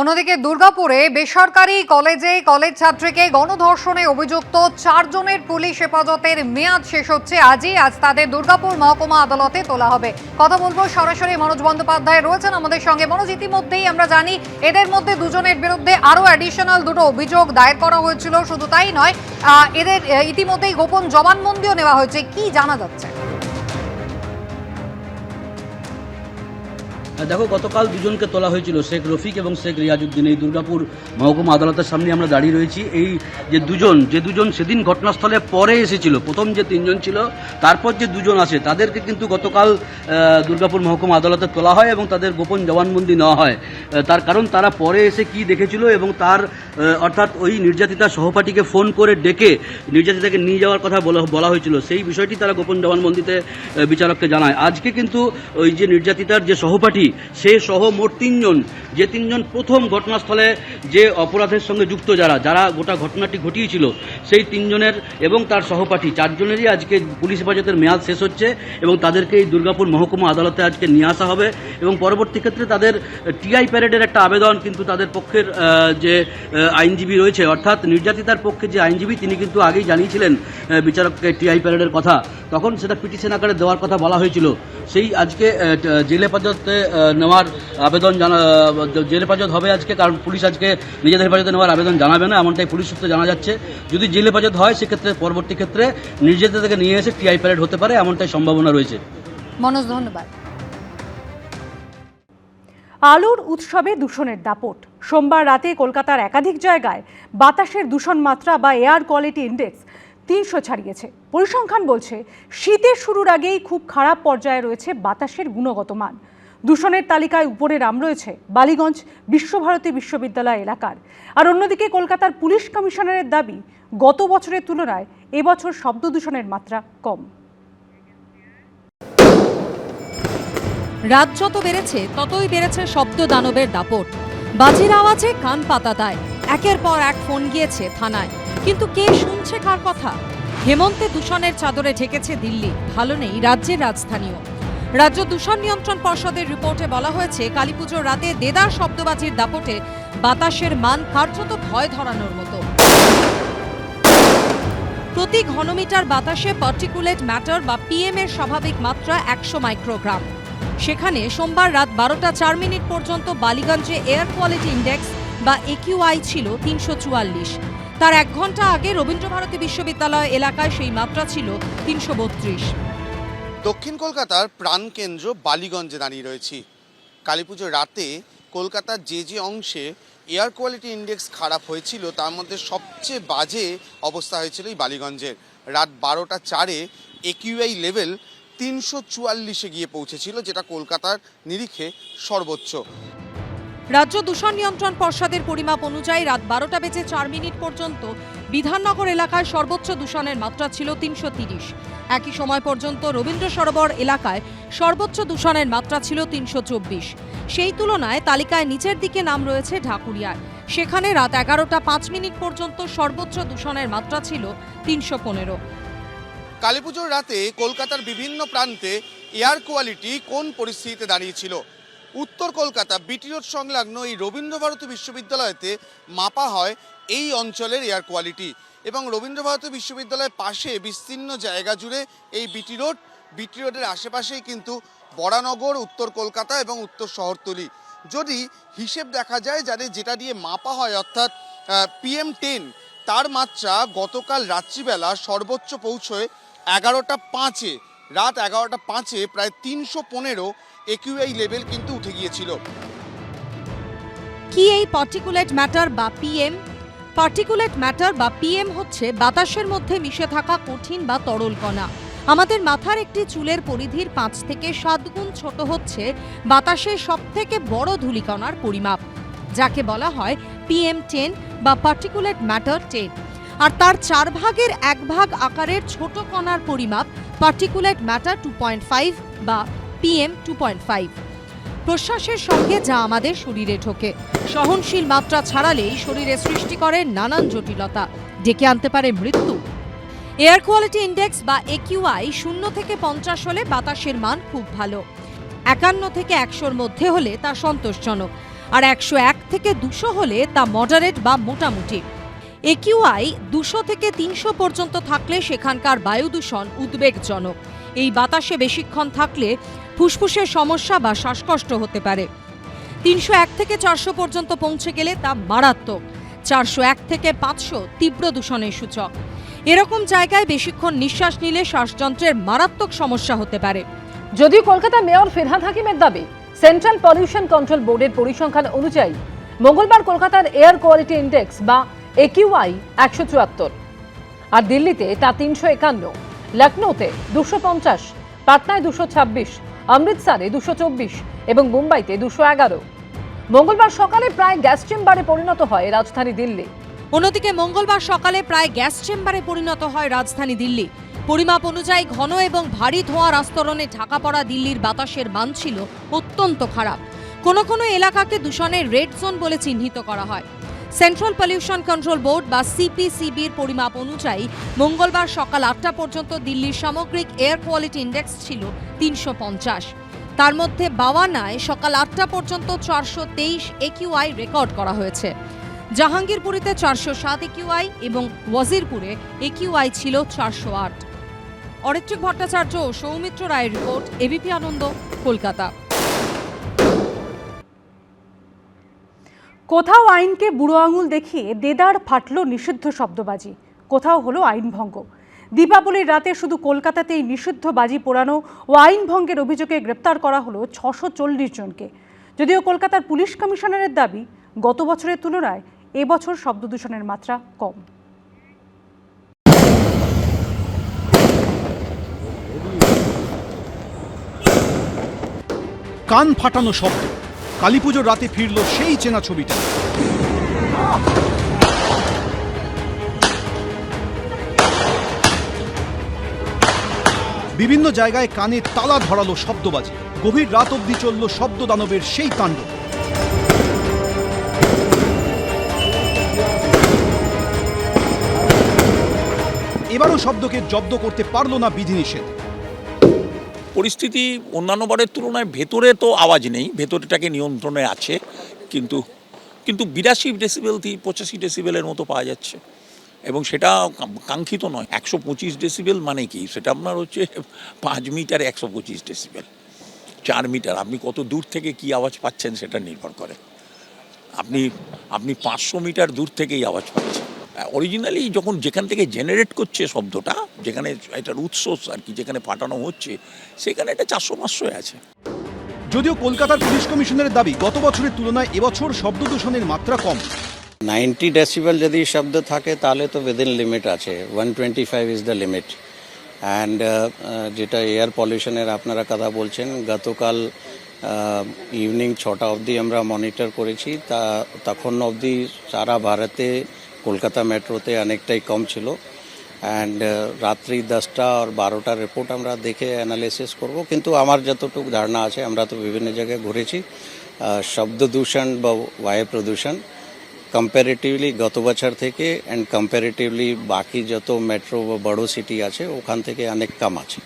অন্যদিকে দুর্গাপুরে বেসরকারি কলেজে কলেজ ছাত্রীকে গণধর্ষণে অভিযুক্ত চারজনের পুলিশ হেফাজতের মেয়াদ শেষ হচ্ছে আজই। আজ তাদের দুর্গাপুর মহকুমা আদালতে তোলা হবে। কথা বলব সরাসরি মনোজ বন্দ্যোপাধ্যায় রয়েছেন আমাদের সঙ্গে। মনোজ, ইতিমধ্যেই আমরা জানি এদের মধ্যে দুজনের বিরুদ্ধে আরও অ্যাডিশনাল দুটো অভিযোগ দায়ের করা হয়েছিল। শুধু তাই নয় এদের ইতিমধ্যেই গোপন জবানবন্দিও নেওয়া হয়েছে। কি জানা যাচ্ছে? দেখো, গতকাল দুজনকে তোলা হয়েছিল, শেখ রফিক এবং শেখ রিয়াজউদ্দিন। এই দুর্গাপুর মহকুমা আদালতের সামনে আমরা দাঁড়িয়ে রয়েছি। এই যে দুজন যে দুজন সেদিন ঘটনাস্থলে পরে এসেছিল, প্রথম যে তিনজন ছিল, তারপর যে দুজন আসে তাদেরকে কিন্তু গতকাল দুর্গাপুর মহকুমা আদালতে তোলা হয় এবং তাদের গোপন জবানবন্দি নেওয়া হয়। তার কারণ তারা পরে এসে কি দেখেছিল এবং তার অর্থাৎ ওই নির্যাতিতা সহপাঠীকে ফোন করে ডেকে নির্যাতিতাকে নিয়ে যাওয়ার কথা বলা হয়েছিল। সেই বিষয়টি তারা গোপন জবানবন্দিতে বিচারককে জানায়। আজকে কিন্তু ওই যে নির্যাতিতার যে সহপাঠী সে সহ মোট তিনজন। যে তিনজন প্রথম ঘটনাস্থলে যে অপরাধের সঙ্গে যুক্ত যারা যারা গোটা ঘটনাটি ঘটিয়েছিল, সেই তিনজনের এবং তার সহপাঠী, চারজনেরই আজকে পুলিশ হেফাজতের মেয়াদ শেষ হচ্ছে এবং তাদেরকে এই দুর্গাপুর মহকুমা আদালতে আজকে নিয়ে আসা হবে এবং পরবর্তী ক্ষেত্রে তাদের টিআই প্যারেডের একটা আবেদন কিন্তু তাদের পক্ষের যে আইনজীবী রয়েছে, অর্থাৎ নির্যাতিতার পক্ষে যে আইনজীবী, তিনি কিন্তু আগেই জানিয়েছিলেন বিচারককে টিআই প্যারেডের কথা। তখন সেটা পিটিশন আকারে দেওয়ার কথা বলা হয়েছিল। সেই আজকে জেল হেফাজতে নেওয়ার আবেদন জানা জেল হেফাজত হবে আজকে, কারণ পুলিশ আজকে নিজেদের হেফাজতে নেওয়ার আবেদন জানাবে না, এমনটাই পুলিশ সূত্রে জানা যাচ্ছে। যদি জেল হেফাজত হয়, সেক্ষেত্রে পরবর্তী ক্ষেত্রে নির্যাতিতাকে নিয়ে এসে টিআই প্যারেড হতে পারে, এমনটাই সম্ভাবনা রয়েছে। মনোজ, ধন্যবাদ। আলুর উৎসবে দূষণের দাপট। সোমবার রাতে কলকাতার একাধিক জায়গায় বাতাসের দূষণ মাত্রা বা এয়ার কোয়ালিটি ইন্ডেক্স তিনশো ছাড়িয়েছে। পরিসংখ্যান বলছে, শীতের শুরুর আগেই খুব খারাপ পর্যায়ে রয়েছে বাতাসের গুণগত মান। দূষণের তালিকায় উপরে নাম রয়েছে বালিগঞ্জ বিশ্বভারতী বিশ্ববিদ্যালয় এলাকার। আর অন্যদিকে কলকাতার পুলিশ কমিশনারের দাবি, গত বছরের তুলনায় এবছর শব্দ দূষণের মাত্রা কম। রাত যত বেড়েছে, ততই বেড়েছে শব্দ দানবের দাপট। বাজির আওয়াজে কান পাতা দেয়। একের পর এক ফোন গিয়েছে থানায়। কিন্তু কে শুনছে কার কথা? হেমন্তে দূষণের চাদরে ঢেকেছে দিল্লি। ভালো নেই, রাজ্যের রাজধানীও। রাজ্য দূষণ নিয়ন্ত্রণ পর্ষদের রিপোর্টে বলা হয়েছে, কালীপুজোর রাতে দেদার শব্দবাজির দাপটে বাতাসের মান কার্যত ভয় ধরানোর মতো। প্রতি ঘনমিটার বাতাসে পার্টিকুলেট ম্যাটার বা পিএম এর স্বাভাবিক মাত্রা একশো মাইক্রোগ্রাম। সেখানে সোমবার রাত বারোটা চার মিনিট পর্যন্ত বালিগঞ্জে এয়ার কোয়ালিটি ইন্ডেক্স বা একিউআই ছিল তিনশো চুয়াল্লিশ। তার এক ঘণ্টা আগে রবীন্দ্রভারতী বিশ্ববিদ্যালয় এলাকায় সেই মাত্রা ছিল তিনশো বত্রিশ। দক্ষিণ কলকাতার প্রাণকেন্দ্র বালিগঞ্জে দাঁড়িয়ে রয়েছি। কালীপুজোর রাতে কলকাতার যে যে অংশে এয়ার কোয়ালিটি ইন্ডেক্স খারাপ হয়েছিল, তার মধ্যে সবচেয়ে বাজে অবস্থা হয়েছিল এই বালিগঞ্জের। রাত বারোটা চারে একিউআই লেভেল তিনশো চুয়াল্লিশে গিয়ে পৌঁছেছিল, যেটা কলকাতার নিরিখে সর্বোচ্চ। রাজ্য দূষণ নিয়ন্ত্রণ পর্ষদের পরিমাপ অনুযায়ী রাত বারোটা বেজে চার মিনিট পর্যন্ত বিধাননগর এলাকায় সর্বোচ্চ দূষণের মাত্রা ছিল তিনশো তিরিশ। একই সময় পর্যন্ত রবীন্দ্র সরোবর এলাকায় সর্বোচ্চ দূষণের মাত্রা ছিল তিনশো চব্বিশ। সেই তুলনায় তালিকায় নিচের দিকে নাম রয়েছে ঢাকুরিয়ার সেখানে রাত এগারোটা পাঁচ মিনিট পর্যন্ত সর্বোচ্চ দূষণের মাত্রা ছিল তিনশো পনেরো। কালীপুজোর রাতে কলকাতার বিভিন্ন প্রান্তে এয়ার কোয়ালিটি কোন পরিস্থিতিতে দাঁড়িয়েছিল? উত্তর কলকাতা বিটি রোড সংলগ্ন এই রবীন্দ্রভারতী বিশ্ববিদ্যালয়তে মাপা হয় এই অঞ্চলের এয়ার কোয়ালিটি এবং রবীন্দ্রভারতী বিশ্ববিদ্যালয়ের পাশে বিস্তীর্ণ জায়গা জুড়ে এই বিটি রোড, বিটি রোডের আশেপাশেই কিন্তু বরানগর, উত্তর কলকাতা এবং উত্তর শহরতলি। যদি হিসেব দেখা যায় যাদের যেটা দিয়ে মাপা হয় অর্থাৎ পিএম টেন, তার মাত্রা গতকাল রাত্রিবেলা সর্বোচ্চ পৌঁছয় এগারোটা পাঁচে। রাত এগারোটা পাঁচে প্রায় তিনশো পনেরো একিউআই লেভেল কিন্তু উঠে গিয়েছিল। কি এই পার্টিকুলেট ম্যাটার বা পিএম পার্টিকুলেট ম্যাটার বা পিএম হচ্ছে বাতাসের মধ্যে মিশে থাকা কঠিন বা তরল কণা। আমাদের মাথার একটি চুলের পরিধির পাঁচ থেকে সাত গুণ ছোট হচ্ছে বাতাসের সব থেকে বড় ধূলিকণার পরিমাপ, যাকে বলা হয় পিএম টেন বা পার্টিকুলেট ম্যাটার টেন আর তার চার ভাগের এক ভাগ আকারের ছোট কণার পরিমাপ পার্টিকুলেট ম্যাটার টু বা পিএম টু পয়েন্ট ফাইভ প্রশ্বাসের সঙ্গে যা আমাদের শরীরে ঢোকে। সহনশীল মাত্রা ছাড়ালেই শরীরে সৃষ্টি করে নানান জটিলতা। ডেকে আনতে পারে মৃত্যু। এয়ার কোয়ালিটি ইন্ডেক্স বা একিউআই শূন্য থেকে পঞ্চাশ হলে বাতাসের মান খুব ভালো। একান্ন থেকে একশোর মধ্যে হলে তা সন্তোষজনক। আর একশো এক থেকে দুশো হলে তা মডারেট বা মোটামুটি। একিউআই দুশো থেকে তিনশো পর্যন্ত থাকলে সেখানকার বায়ু দূষণ উদ্বেগজনক। এই বাতাসে বেশিক্ষণ থাকলে ফুসফুসের সমস্যা বা শ্বাসকষ্ট হতে পারে। তিনশো এক থেকে চারশো পর্যন্ত পৌঁছে গেলে তা মারাত্মক। চারশো এক থেকে পাঁচশো তীব্র দূষণের সূচক। এরকম জায়গায় বেশিক্ষণ নিঃশ্বাস নিলে শ্বাসযন্ত্রের মারাত্মক সমস্যা হতে পারে। যদিও কলকাতা মেয়র ফিরহাদ হাকিমের দাবি, সেন্ট্রাল পলিউশন কন্ট্রোল বোর্ডের পরিসংখ্যান অনুযায়ী মঙ্গলবার কলকাতার এয়ার কোয়ালিটি ইন্ডেক্স বা একিউআই একশো চুয়াত্তর আর দিল্লিতে তা তিনশো একান্ন লখনৌতে দুশো পঞ্চাশ, পাটনায় দুশো ছাব্বিশ অমৃতসরে দুশো চব্বিশ এবং মুম্বাইতে দুশো এগারো। মঙ্গলবার সকালে প্রায় গ্যাস চেম্বারে পরিণত হয় রাজধানী দিল্লি। অন্যদিকে মঙ্গলবার সকালে প্রায় গ্যাস চেম্বারে পরিণত হয় রাজধানী দিল্লি। পরিমাপ অনুযায়ী ঘন এবং ভারী ধোঁয়ার আস্তরণে ঢাকা পড়া দিল্লির বাতাসের মান ছিল অত্যন্ত খারাপ। কোনো কোনো এলাকাকে দূষণের রেড জোন বলে চিহ্নিত করা হয়। সেন্ট্রাল পলিউশন কন্ট্রোল বোর্ড বা সিপিসিবির পরিমাপ অনুযায়ী মঙ্গলবার সকাল আটটা পর্যন্ত দিল্লির সামগ্রিক এয়ার কোয়ালিটি ইন্ডেক্স ছিল তিনশো পঞ্চাশ। তার মধ্যে বাওয়ানায় সকাল আটটা পর্যন্ত চারশো তেইশ একিউআই রেকর্ড করা হয়েছে। জাহাঙ্গীরপুরীতে চারশো সাত একিউআই এবং ওয়াজিরপুরে একিউআই ছিল চারশো আট। অরিত্রিক ভট্টাচার্য ও সৌমিত্র রায়ের রিপোর্ট এবিপি আনন্দ কলকাতা। কোথাও আইনকে বুড়ো আঙুল দেখিয়ে দেদার ফাটল নিষিদ্ধ শব্দবাজি। কোথাও হলো আইন ভঙ্গ। দীপাবলির রাতে শুধু কলকাতাতেই নিষিদ্ধ বাজি পোড়ানো ও আইন ভঙ্গের অভিযোগে গ্রেপ্তার করা হলো ছশো চল্লিশ জনকে। যদিও কলকাতার পুলিশ কমিশনারের দাবি, গত বছরের তুলনায় এবছর শব্দ দূষণের মাত্রা কম। কান ফাটানো শব্দ। কালীপুজোর রাতে ফিরল সেই চেনা ছবিটা। বিভিন্ন জায়গায় কানে তালা ধরালো শব্দবাজি। গভীর রাত অবধি চলল শব্দ দানবের সেই তাণ্ডব। এবারও শব্দকে জব্দ করতে পারল না বিধিনিষেধ। পরিস্থিতি অন্যান্য বারের তুলনায় ভেতরে তো আওয়াজ নেই, ভেতরটাকে নিয়ন্ত্রণে আছে, কিন্তু কিন্তু বিরাশি ডেসিবেল থেকে পঁচাশি ডেসিবেলের মতো পাওয়া যাচ্ছে। এবং সেটা কাঙ্ক্ষিত নয়, একশো পঁচিশ ডেসিবেল মানে কি? সেটা আপনার হচ্ছে পাঁচ মিটার একশো পঁচিশ ডেসিবেল চার মিটার, আপনি কত দূর থেকে কি আওয়াজ পাচ্ছেন সেটা নির্ভর করে। আপনি আপনি পাঁচশো মিটার দূর থেকেই আওয়াজ পাচ্ছেন। অরিজিনালি যখন যেখান থেকে জেনারেট করছে শব্দটা যেখানে এটার উৎস আর কি যেখানে ফাটানো হচ্ছে সেখানে এটা চারশো পাঁচশোয় আছে। যদিও কলকাতার পুলিশ কমিশনের দাবি গত বছরের তুলনায় এবছর শব্দ দূষণের মাত্রা কম। নাইনটি ডেসিবেল যদি শব্দ থাকে তাহলে তো উইদিন লিমিট আছে। One twenty five is the limit and যেটা এয়ার পলিউশনের আপনারা কথা বলছেন গতকাল ইভিনিং ছটা অবধি আমরা মনিটর করেছি। তা তখন অবধি সারা ভারতে কলকাতা মেট্রোতে অনেকটাই কম ছিল। অ্যান্ড রাত্রি দশটা আর বারোটার রিপোর্ট আমরা দেখে অ্যানালিসিস করব। কিন্তু আমার যতটুকু ধারণা আছে, আমরা তো বিভিন্ন জায়গায় ঘুরেছি। শব্দ দূষণ বা বায়ু প্রদূষণ কম্পারেটিভলি গত বছর থেকে অ্যান্ড কম্পারেটিভলি বাকি যত মেট্রো বা বড় সিটি আছে, ওখান থেকে অনেক কম আছে।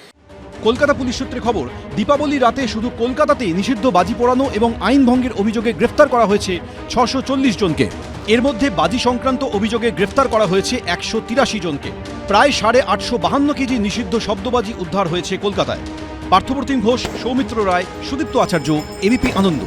কলকাতা পুলিশ সূত্রে খবর, দীপাবলি রাতে শুধু কলকাতাতেই নিষিদ্ধ বাজি পোড়ানো এবং আইন ভঙ্গের অভিযোগে গ্রেফতার করা হয়েছে ছশো জনকে। এর মধ্যে বাজি সংক্রান্ত অভিযোগে গ্রেফতার করা হয়েছে একশো তিরাশি জনকে। প্রায় সাড়ে আটশো বাহান্ন কেজি নিষিদ্ধ শব্দবাজি উদ্ধার হয়েছে কলকাতায়। পার্থপ্রতিম ঘোষ, সৌমিত্র রায়, সুদীপ্ত আচার্য, এবিপি আনন্দ।